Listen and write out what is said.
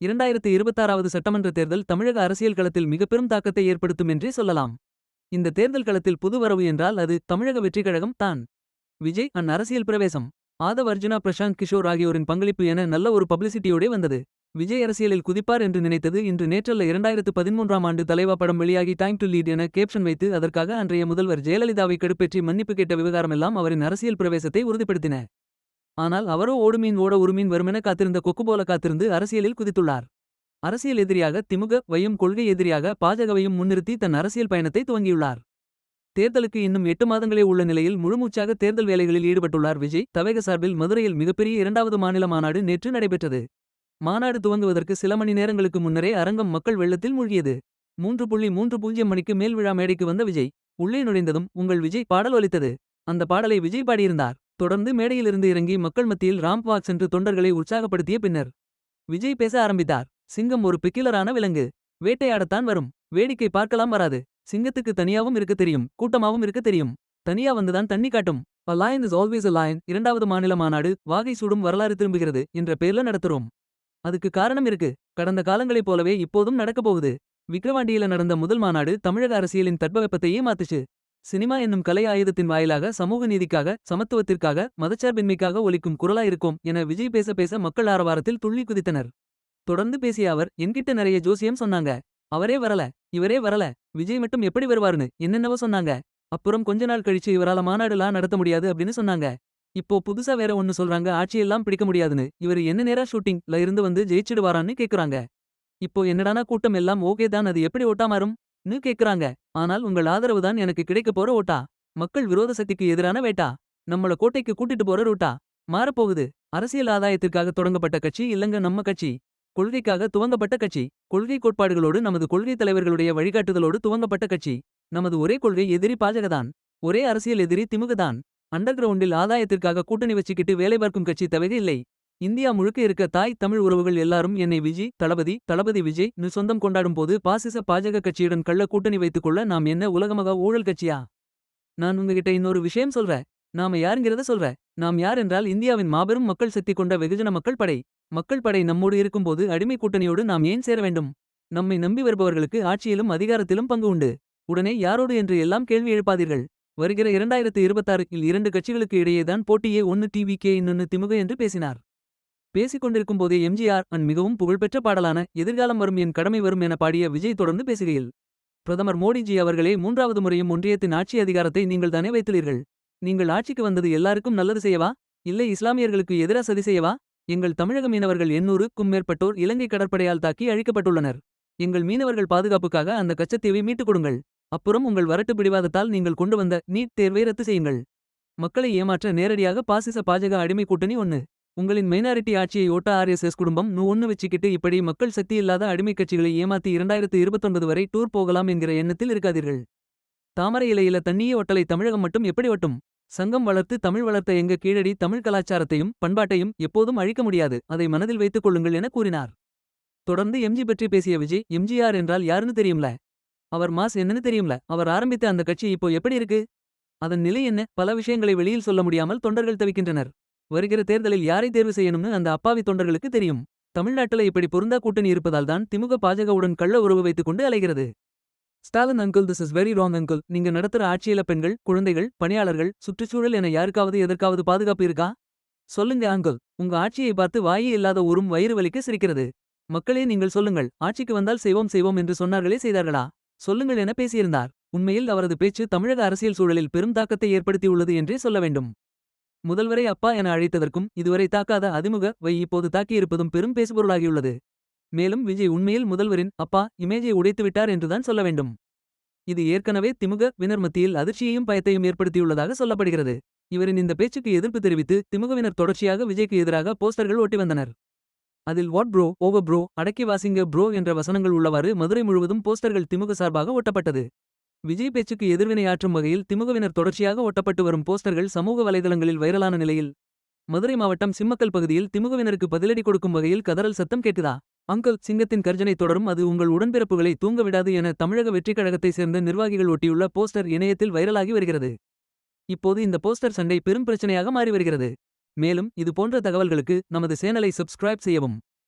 இரண்டாயிரத்து இருபத்தாறாவது சட்டமன்ற தேர்தல் தமிழக அரசியல் களத்தில் மிகப்பெரும் தாக்கத்தை ஏற்படுத்தும் என்றே சொல்லலாம். இந்த தேர்தல் களத்தில் புது வரவு என்றால் அது தமிழக வெற்றிக் கழகம் தான். விஜய் அன் அரசியல் பிரவேசம். ஆதவ் அர்ஜுனா பிரசாந்த் கிஷோர் ஆகியோரின் பங்களிப்பு என நல்ல ஒரு பப்ளிசிட்டியோடே வந்தது. விஜய் அரசியலில் குதிப்பார் என்று நினைத்தது இன்று நேற்றல்ல இரண்டாயிரத்து பதிமூன்றாம் ஆண்டு தலைவா படம் வெளியாகி டைம் டு லீட் என கேப்ஷன் வைத்து அதற்காக அன்றைய முதல்வர் ஜெயலலிதாவை கடுப்பேற்றி மன்னிப்பு கேட்ட விவகாரமெல்லாம் அவரின் அரசியல் பிரவேசத்தை உறுதிப்படுத்தின. ஆனால் அவரோ ஓடுமீன் ஓட உருமீன் வருமென காத்திருந்த கொக்கு போல காத்திருந்து அரசியலில் குதித்துள்ளார். அரசியல் எதிரியாக திமுக வையும் கொள்கை எதிரியாக பாஜகவையும் முன்னிறுத்தி தன் அரசியல் பயணத்தை துவங்கியுள்ளார். தேர்தலுக்கு இன்னும் எட்டு மாதங்களே உள்ள நிலையில் முழுமூச்சாக தேர்தல் வேலைகளில் ஈடுபட்டுள்ளார் விஜய். தவேக சார்பில் மதுரையில் மிகப்பெரிய இரண்டாவது மாநில மாநாடு நேற்று நடைபெற்றது. மாநாடு துவங்குவதற்கு சில மணி நேரங்களுக்கு முன்னரே அரங்கம் மக்கள் வெள்ளத்தில் மூழ்கியது. மூன்று புள்ளி மூன்று பூஜ்ஜியம் மணிக்கு மேல் விழா மேடைக்கு வந்த விஜய் உள்ளே நுழைந்ததும் உங்கள் விஜய் பாடல் ஒலித்தது. அந்த பாடலை விஜய் பாடியிருந்தார். தொடர்ந்து மேடையிலிருந்து இறங்கி மக்கள் மத்தியில் ராம்ப் வாக் சென்று தொண்டர்களை உற்சாகப்படுத்திய பின்னர் விஜய் பேச ஆரம்பித்தார். சிங்கம் ஒரு பிக்கிலரான விலங்கு. வேட்டையாடத்தான் வரும். வேடிக்கை பார்க்கலாம் வராது. சிங்கத்துக்கு தனியாவும் இருக்க தெரியும். கூட்டமாவும் இருக்க தெரியும். தனியா வந்துதான் தண்ணி காட்டும். A lion is always a lion. இரண்டாவது மாநில மாநாடு வாகை சூடும் வரலாறு திரும்புகிறது என்ற பேர்ல நடத்துறோம். அதுக்கு காரணம் இருக்கு. கடந்த காலங்களைப் போலவே இப்போதும் நடக்கப் போகுது. விக்ரவாண்டியில நடந்த முதல் மாநாடு தமிழக அரசியலின் தட்பவெப்பத்தையே மாத்துச்சு. சினிமா என்னும் கலை ஆயுதத்தின் வாயிலாக சமூக நீதிக்காக சமத்துவத்திற்காக மதச்சார்பின்மைக்காக ஒலிக்கும் குரலாயிருக்கும் என விஜய் பேச பேச மக்கள் ஆரவாரத்தில் துள்ளி குதித்தனர். தொடர்ந்து பேசிய அவர் என்கிட்ட நிறைய ஜோசியம் சொன்னாங்க. அவரே வரல. இவரே வரல. விஜய் மட்டும் எப்படி வருவாருன்னு என்னென்னவோ சொன்னாங்க. அப்புறம் கொஞ்ச நாள் கழிச்சு இவரால மாநாடுலாம் நடத்த முடியாது அப்படின்னு சொன்னாங்க. இப்போ புதுசா வேற ஒன்னு சொல்றாங்க. ஆட்சியெல்லாம் பிடிக்க முடியாதுன்னு. இவர் என்ன நேரா ஷூட்டிங்ல இருந்து வந்து ஜெயிச்சிடுவாரான்னு கேக்குறாங்க. இப்போ என்னடானா கூட்டம் எல்லாம் ஓகே தான். அது எப்படி ஓட்டா மாறும்? ன்னு கேக்குறாங்க. ஆனால் உங்கள் ஆதரவு தான் எனக்கு கிடைக்க போற ஓட்டா. மக்கள் விரோத சக்திக்கு எதிரான வேட்டா. நம்மள கோட்டைக்கு கூட்டிட்டு போற ரூட்டா. மாறப்போகுது. அரசியல் ஆதாயத்திற்காக தொடங்கப்பட்ட கட்சி இல்லங்க நம்ம கட்சி. கொள்கைக்காக துவங்கப்பட்ட கட்சி. கொள்கை கோட்பாடுகளோடு நமது கொள்கை தலைவர்களுடைய வழிகாட்டுதலோடு துவங்கப்பட்ட கட்சி. நமது ஒரே கொள்கை எதிரி பாஜகதான் ஒரே அரசியல் எதிரி திமுகதான் அண்டர் கிரவுண்டில் ஆதாயத்திற்காக கூட்டணி வச்சுக்கிட்டு வேலை பார்க்கும் கட்சி தவிர இல்லை இந்தியா முழுக்க இருக்க தாய் தமிழ் உறவுகள் எல்லாரும் என்னை விஜய் தளபதி தளபதி விஜய் நு சொந்தம் கொண்டாடும் போது பாசிச பாஜக கட்சியுடன் கள்ள கூட்டணி வைத்துக்கொள்ள நாம் என்ன உலகமாக ஊழல் கட்சியா? நான் உங்ககிட்ட இன்னொரு விஷயம் சொல்ற நாம யாருங்கிறத சொல்ற நாம் யார் என்றால் இந்தியாவின் மாபெரும் மக்கள் சக்தி கொண்ட வெகுஜன மக்கள் படை. மக்கள் படை நம்மோடு இருக்கும்போது அடிமை கூட்டணியோடு நாம் ஏன் சேர வேண்டும்? நம்மை நம்பி வருபவர்களுக்கு ஆட்சியிலும் அதிகாரத்திலும் பங்கு உண்டு. உடனே யாரோடு என்று எல்லாம் கேள்வி எழுப்பாதீர்கள். வருகிற இரண்டாயிரத்து இருபத்தாறுக்கில் இரண்டு கட்சிகளுக்கு இடையேதான் போட்டியே ஒன்னு டிவி கே இன்னொன்னு திமுக என்று பேசினார். பேசிக் கொண்டிருக்கும் போதே எம்ஜிஆர் அன் மிகவும் புகழ்பெற்ற பாடலான எதிர்காலம் வரும் என் கடமை வரும் என பாடிய விஜய் தொடர்ந்து பேசுகையில் பிரதமர் மோடிஜி அவர்களே மூன்றாவது முறையும் ஒன்றியத்தின் ஆட்சி அதிகாரத்தை நீங்கள் தானே வைத்துள்ளீர்கள்? நீங்கள் ஆட்சிக்கு வந்தது எல்லாருக்கும் நல்லது செய்யவா? இல்லை இஸ்லாமியர்களுக்கு எதிரா சதி செய்யவா? எங்கள் தமிழக மீனவர்கள் எண்ணூறுக்கும் மேற்பட்டோர் இலங்கை கடற்படையால் தாக்கி அழிக்கப்பட்டுள்ளனர். எங்கள் மீனவர்கள் பாதுகாப்புக்காக அந்த கச்சத்தீவை மீட்டுக் கொடுங்கள். அப்புறம் உங்கள் வரட்டு பிடிவாதத்தால் நீங்கள் கொண்டு வந்த நீட் தேர்வை ரத்து செய்யுங்கள். மக்களை ஏமாற்ற நேரடியாக பாசிச பாஜக அடிமை கூட்டணி ஒன்னு. உங்களின் மைனாரிட்டி ஆட்சியை ஓட்ட ஆர்எஸ்எஸ் குடும்பம் நூ ஒன்னு வச்சுக்கிட்டு இப்படி மக்கள் சக்தி இல்லாத அடிமை கட்சிகளை ஏமாத்தி இரண்டாயிரத்து இருபத்தொன்பது வரை டூர் போகலாம் என்கிற எண்ணத்தில் இருக்காதீர்கள். தாமரை இலையில தண்ணியே ஒட்டலை தமிழகம் மட்டும் எப்படி ஒட்டும்? சங்கம் வளர்த்து தமிழ் வளர்த்த எங்க கீழடி தமிழ் கலாச்சாரத்தையும் பண்பாட்டையும் எப்போதும் அழிக்க முடியாது. அதை மனதில் வைத்துக் கொள்ளுங்கள் என கூறினார். தொடர்ந்து எம்ஜி பற்றி பேசிய விஜய் எம்ஜிஆர் என்றால் யாருன்னு தெரியும்ல? அவர் மாஸ் என்னன்னு தெரியும்ல? அவர் ஆரம்பித்த அந்த கட்சி இப்போ எப்படி இருக்கு? அதன் நிலை என்ன? பல விஷயங்களை வெளியில் சொல்ல முடியாமல் தொண்டர்கள் தவிக்கின்றனர். வருகிற தேர்தலில் யாரை தேர்வு செய்யணும்னு அந்த அப்பாவி தொண்டர்களுக்கு தெரியும். தமிழ்நாட்டுல இப்படி பொருந்தா கூட்டணி இருப்பதால் தான் திமுக பாஜகவுடன் கள்ள உறவு வைத்துக் கொண்டு அலைகிறது. Stalin uncle this is very wrong uncle நீங்க நடத்துற ஆட்சியில பெண்கள் குழந்தைகள் பணியாளர்கள் சுற்றுச்சூழல் என யாருக்காவது எதற்காவது பாதுகாப்பு இருக்கா? சொல்லுங்க அங்கிள் உங்க ஆட்சியை பார்த்து வாயே இல்லாத ஊரும் வயிறு வலிக்க சிரிக்கிறது. மக்களே நீங்கள் சொல்லுங்கள். ஆட்சிக்கு வந்தால் செய்வோம் செய்வோம் என்று சொன்னார்களே செய்தார்களா? சொல்லுங்கள் என பேசியிருந்தார். உண்மையில் அவரது பேச்சு தமிழக அரசியல் சூழலில் பெரும் தாக்கத்தை ஏற்படுத்தியுள்ளது என்றே சொல்ல வேண்டும். முதல்வரை அப்பா என அழைத்ததற்கும் இதுவரை தாக்காத அதிமுக வை இப்போது தாக்கியிருப்பதும் பெரும் பேசுபொருளாகியுள்ளது. மேலும் விஜய் உண்மையில் முதல்வரின் அப்பா இமேஜை உடைத்துவிட்டார் என்றுதான் சொல்ல வேண்டும். இது ஏற்கனவே திமுக வினர் மத்தியில் அதிர்ச்சியையும் பயத்தையும் ஏற்படுத்தியுள்ளதாக சொல்லப்படுகிறது. இவரின் இந்த பேச்சுக்கு எதிர்ப்பு தெரிவித்து திமுகவினர் தொடர்ச்சியாக விஜய்க்கு எதிராக போஸ்டர்கள் ஒட்டி வந்தனர். அதில் வாட் ப்ரோ? ஓவ ப்ரோ? அடக்கி வாசிங்க ப்ரோ என்ற வசனங்கள் உள்ளவாறு மதுரை முழுவதும் போஸ்டர்கள் திமுக சார்பாக ஒட்டப்பட்டது. விஜய் பேச்சுக்கு எதிர்வினையாற்றும் வகையில் திமுகவினர் தொடர்ச்சியாக ஒட்டப்பட்டு வரும் போஸ்டர்கள் சமூக வலைதளங்களில் வைரலான நிலையில். மதுரை மாவட்டம் சிம்மக்கல் பகுதியில் திமுகவினருக்கு பதிலடி கொடுக்கும் வகையில் கதறல் சத்தம் கேட்குதா? அங்கல் சிங்கத்தின் கர்ஜனை தொடரும் அது உங்கள் உடன்பிறப்புகளை தூங்க விடாது என தமிழக வெற்றிக் கழகத்தைச் சேர்ந்த நிர்வாகிகள் ஒட்டியுள்ள போஸ்டர் இணையத்தில் வைரலாகி வருகிறது. இப்போது இந்த போஸ்டர் சண்டை பெரும் பிரச்சனையாக மாறி வருகிறது. மேலும் இது போன்ற தகவல்களுக்கு நமது சேனலை சப்ஸ்கிரைப் செய்யவும்.